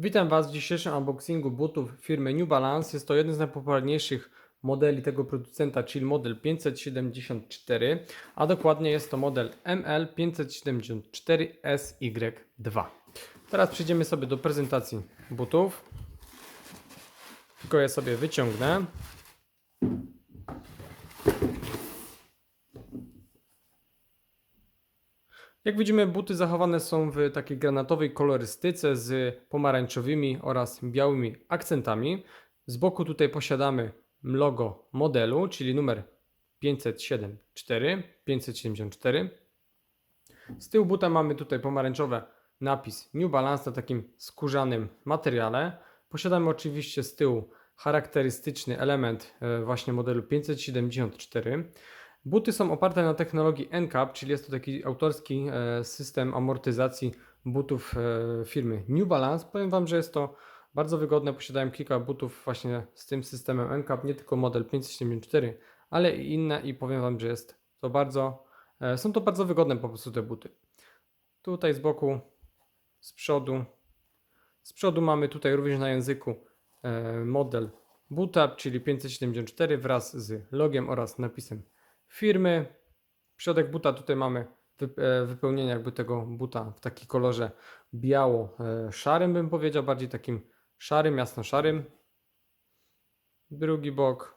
Witam Was w dzisiejszym unboxingu butów firmy New Balance. Jest to jeden z najpopularniejszych modeli tego producenta, czyli model 574, a dokładnie jest to model ML574SY2. Teraz przejdziemy sobie do prezentacji butów. Tylko je sobie wyciągnę. Jak widzimy, buty zachowane są w takiej granatowej kolorystyce z pomarańczowymi oraz białymi akcentami. Z boku tutaj posiadamy logo modelu, czyli numer 574, 574. Z tyłu buta mamy tutaj pomarańczowy napis New Balance na takim skórzanym materiale. Posiadamy oczywiście z tyłu charakterystyczny element e, właśnie modelu 574. Buty są oparte na technologii NCAP, czyli jest to taki autorski e, system amortyzacji butów e, firmy New Balance. Powiem Wam, że jest to bardzo wygodne. Posiadałem kilka butów właśnie z tym systemem NCAP, nie tylko model 574, ale i inne i powiem Wam, że jest to bardzo, e, są to bardzo wygodne po prostu te buty. Tutaj z boku, z przodu, z przodu mamy tutaj również na języku model buta, czyli 574 wraz z logiem oraz napisem firmy. Środek buta tutaj mamy e, wypełnienie jakby tego buta w takim kolorze biało-szarym bym powiedział, bardziej takim szarym, jasno-szarym. Drugi bok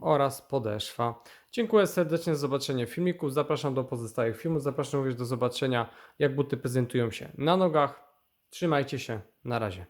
oraz podeszwa. Dziękuję serdecznie za zobaczenie filmików. Zapraszam do pozostałych filmów. Zapraszam również do zobaczenia jak buty prezentują się na nogach. Trzymajcie się. Na razie.